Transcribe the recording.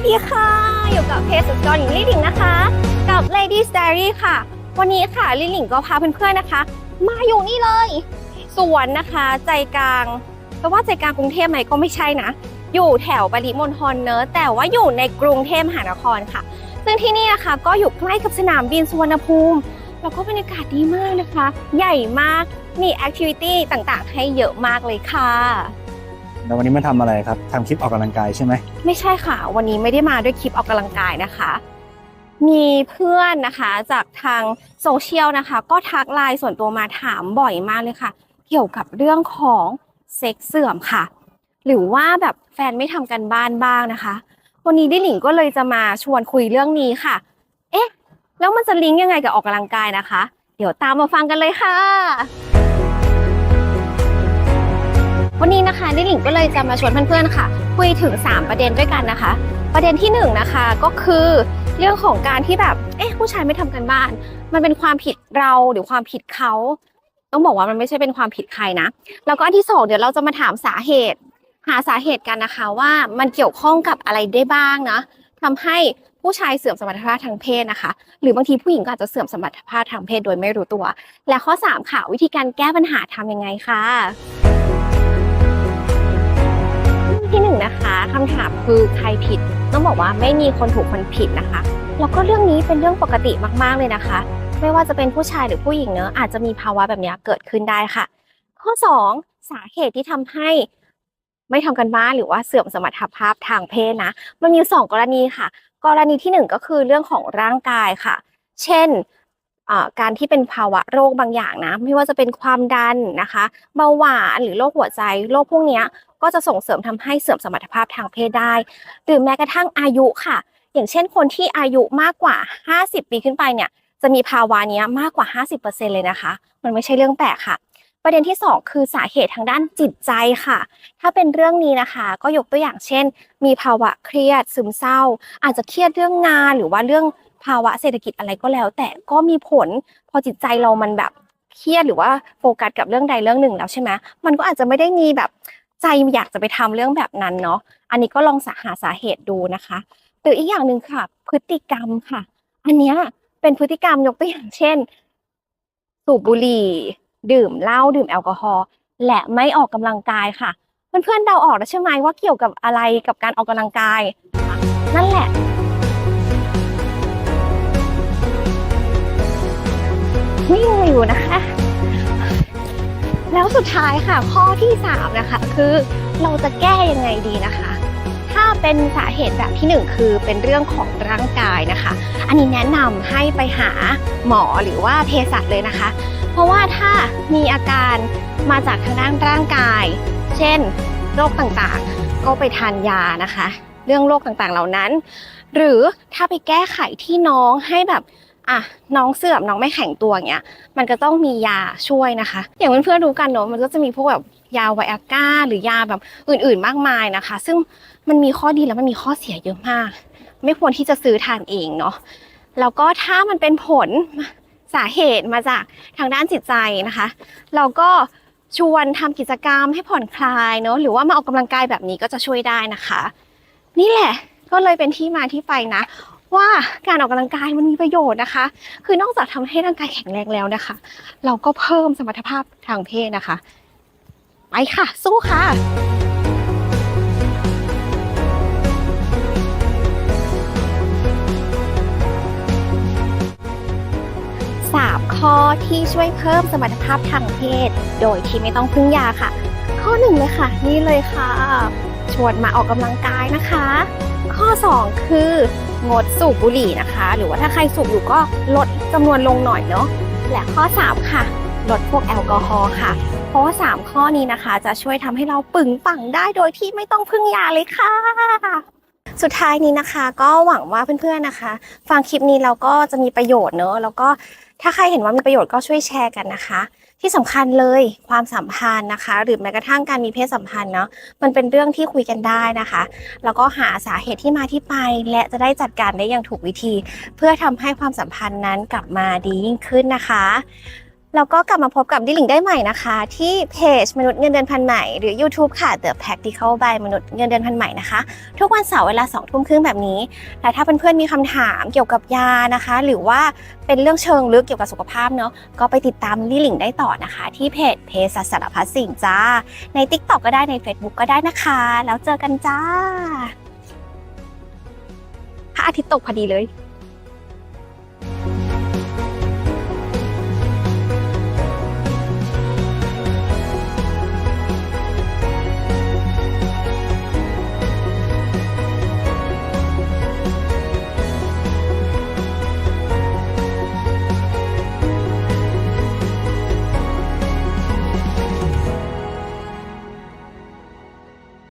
วัสดีค่ะ อยู่กับเพจสุดยอดหญิงลี่หลิงนะคะ กับ Ladies Diary ค่ะ วันนี้ค่ะลี่หลิงก็พาเพื่อนๆนะคะ มาอยู่นี่เลยสวนนะคะใจกลางแต่ว่าใจกลางกรุงเทพไหมก็ไม่ใช่นะ อยู่แถวปริมณฑลเนอะแต่ว่าอยู่ในกรุงเทพมหานครค่ะ ซึ่งที่นี่นะคะก็อยู่ใกล้กับสนามบินสุวรรณภูมิแล้วก็บรรยากาศดีมากนะคะ ใหญ่มากมีแอคทิวิตี้ต่างๆ ให้เยอะมากเลยค่ะ แล้ววันนี้มาทำอะไรครับทำคลิปออกกำลังกายใช่ไหมไม่ใช่ค่ะ วันนี้ไม่ได้มาด้วยคลิปออกกำลังกายนะคะ มีเพื่อนนะคะจากทางโซเชียลนะคะ ก็ทักไลน์ส่วนตัวมาถามบ่อยมากเลยค่ะ เกี่ยวกับเรื่องของเซ็กเสื่อมค่ะ หรือว่าแบบแฟนไม่ทำกันบ้านบ้างนะคะ วันนี้ดิหลิงก็เลยจะมาชวนคุยเรื่องนี้ค่ะ เอ๊ะ แล้วมันจะลิงก์ยังไงกับออกกำลังกายนะคะ เดี๋ยวตามมาฟังกันเลยค่ะ วันนี้นะคะดิหลิงก็เลยจะมาชวนเพื่อนๆค่ะ คุยถึง 3 ประเด็นด้วยกันนะคะ ประเด็นที่1นงนะคะก็คือเรื่องของการที่แบบเอ๊ะผู้ชายไม่ทำกันบ้าน มันเป็นความผิดเราหรือความผิดเขา ต้องบอกว่ามันไม่ใช่เป็นความผิดใครนะ แล้วก็อันที่สองเดี๋ยวเราจะมาถามสาเหตุ หาสาเหตุกันนะคะว่ามันเกี่ยวข้องกับอะไรได้บ้างนะทำให้ผู้ชายเสื่อมสมรรถภาพทางเพศนะคะ หรือบางทีผู้หญิงก็อาจจะเสื่อมสมรรถภาพทางเพศโดยไม่รู้ตัว และข้อสามค่ะ วิธีการแก้ปัญหาทำยังไงค่ะ ที่หนึ่งนะคะคำถามคือใครผิด ต้องบอกว่าไม่มีคนถูกคนผิดนะคะ แล้วก็เรื่องนี้เป็นเรื่องปกติมากๆเลยนะคะ ไม่ว่าจะเป็นผู้ชายหรือผู้หญิงเนอะอาจจะมีภาวะแบบนี้เกิดขึ้นได้ค่ะ ข้อ 2 สาเหตุที่ทำให้ไม่ทำกันบ้านหรือว่าเสื่อมสมรรถภาพทางเพศนะ มันมีสองกรณีค่ะ กรณีที่หนึ่งก็คือเรื่องของร่างกายค่ะ เช่นการที่เป็นภาวะโรคบางอย่างนะ ไม่ว่าจะเป็นความดันนะคะ เบาหวานหรือโรคหัวใจ โรคพวกนี้ ก็จะส่งเสริมทำให้เสื่อมสมรรถภาพทางเพศได้ หรือแม้กระทั่งอายุค่ะ อย่างเช่นคนที่อายุมากกว่า 50 ปีขึ้นไปเนี่ย จะมีภาวะนี้มากกว่า 50%เลยนะคะ มันไม่ใช่เรื่องแปลกค่ะ ประเด็นที่ 2 คือสาเหตุทางด้านจิตใจค่ะ ถ้าเป็นเรื่องนี้นะคะ ก็ยกตัวอย่างเช่น มีภาวะเครียดซึมเศร้า อาจจะเครียดเรื่องงานหรือว่าเรื่องภาวะเศรษฐกิจอะไรก็แล้ว แต่ก็มีผลพอจิตใจเรามันแบบเครียดหรือว่าโฟกัสกับเรื่องใดเรื่องหนึ่งแล้วใช่ไหมมันก็อาจจะไม่ได้มีแบบ ใจอยากจะไปทำเรื่องแบบนั้นเนาะ อันนี้ก็ลองสหาสาเหตุดูนะคะ หรืออีกอย่างหนึ่งค่ะ พฤติกรรมค่ะ อันเนี้ยเป็นพฤติกรรมยกตัวอย่างเช่น สูบบุหรี่ ดื่มเหล้าดื่มแอลกอฮอล์และไม่ออกกำลังกายค่ะ เพื่อนๆเดาออกแล้วใช่ไหมว่าเกี่ยวกับอะไรกับการออกกำลังกาย นั่นแหละวิ่งอยู่นะคะ สุดท้ายค่ะ ข้อที่สามนะคะ คือเราจะแก้ยังไงดีนะคะ ถ้าเป็นสาเหตุแบบที่หนึ่งคือเป็นเรื่องของร่างกายนะคะ อันนี้แนะนำให้ไปหาหมอหรือว่าเภสัชเลยนะคะ เพราะว่าถ้ามีอาการมาจากทางด้านร่างกาย เช่นโรคต่างๆ ก็ไปทานยานะคะ เรื่องโรคต่างๆเหล่านั้น หรือถ้าไปแก้ไขที่น้องให้แบบ อะน้องเสื่อมน้องไม่แข็งตัวเงี้ย มันก็ต้องมียาช่วยนะคะ อย่างเพื่อนๆรู้กันเนอะมันก็จะมีพวกแบบยาไวอาก้าหรือยาแบบอื่นๆมากมายนะคะ ซึ่งมันมีข้อดีแล้วมันมีข้อเสียเยอะมาก ไม่ควรที่จะซื้อทานเองเนาะแล้วก็ถ้ามันเป็นผลสาเหตุมาจากทางด้านจิตใจนะคะ เราก็ชวนทำกิจกรรมให้ผ่อนคลายเนาะหรือว่ามาออกกำลังกายแบบนี้ก็จะช่วยได้นะคะ นี่แหละก็เลยเป็นที่มาที่ไปนะ ว่าการออกกำลังกายมันมีประโยชน์นะคะ คือนอกจากทำให้ร่างกายแข็งแรงแล้วนะคะ เราก็เพิ่มสมรรถภาพทางเพศนะคะ ไปค่ะ สู้ค่ะสามข้อที่ช่วยเพิ่มสมรรถภาพทางเพศ โดยที่ไม่ต้องพึ่งยาค่ะ ข้อหนึ่งเลยค่ะ นี่เลยค่ะ ชวนมาออกกำลังกายนะคะ ข้อ 2 คือ งดสูบบุหรี่นะคะ หรือว่าถ้าใครสูบอยู่ก็ลดจำนวนลงหน่อยเนาะและข้อ 3 ค่ะ ลดพวกแอลกอฮอล์ค่ะ เพราะว่า3ข้อนี้นะคะ จะช่วยทำให้เราปึงปังได้โดยที่ไม่ต้องพึ่งยาเลยค่ะ สุดท้ายนี้นะคะ ก็หวังว่าเพื่อนๆนะคะ ฟังคลิปนี้เราก็จะมีประโยชน์เนอะแล้วก็ถ้าใครเห็นว่ามีประโยชน์ก็ช่วยแชร์กันนะคะ ที่สำคัญเลยความสัมพันธ์นะคะ หรือแม้กระทั่งการมีเพศสัมพันธ์เนาะมันเป็นเรื่องที่คุยกันได้นะคะ แล้วก็หาสาเหตุที่มาที่ไป และจะได้จัดการได้อย่างถูกวิธี เพื่อทำให้ความสัมพันธ์นั้นกลับมาดียิ่งขึ้นนะคะ แล้วก็กลับมาพบกับดิลิงได้ใหม่นะคะ ที่เพจมนุษย์เงินเดือนพันใหม่หรือ YouTube ค่ะ The Practical by มนุษย์เงินเดือนพันใหม่นะคะ ทุกวันเสาร์เวลา2ทุ่มครึ่งแบบนี้ และถ้าเพื่อนๆมีคำถามเกี่ยวกับยานะคะ หรือว่าเป็นเรื่องเชิงลึกเกี่ยวกับสุขภาพเนาะก็ไปติดตามดิลิงได้ต่อนะคะ ที่เพจเพจสารพัดสิ่งจ้า ใน TikTok ก็ได้ใน Facebook ก็ได้นะคะ แล้วเจอกันจ้าพระอาทิตย์ตกพอดีเลย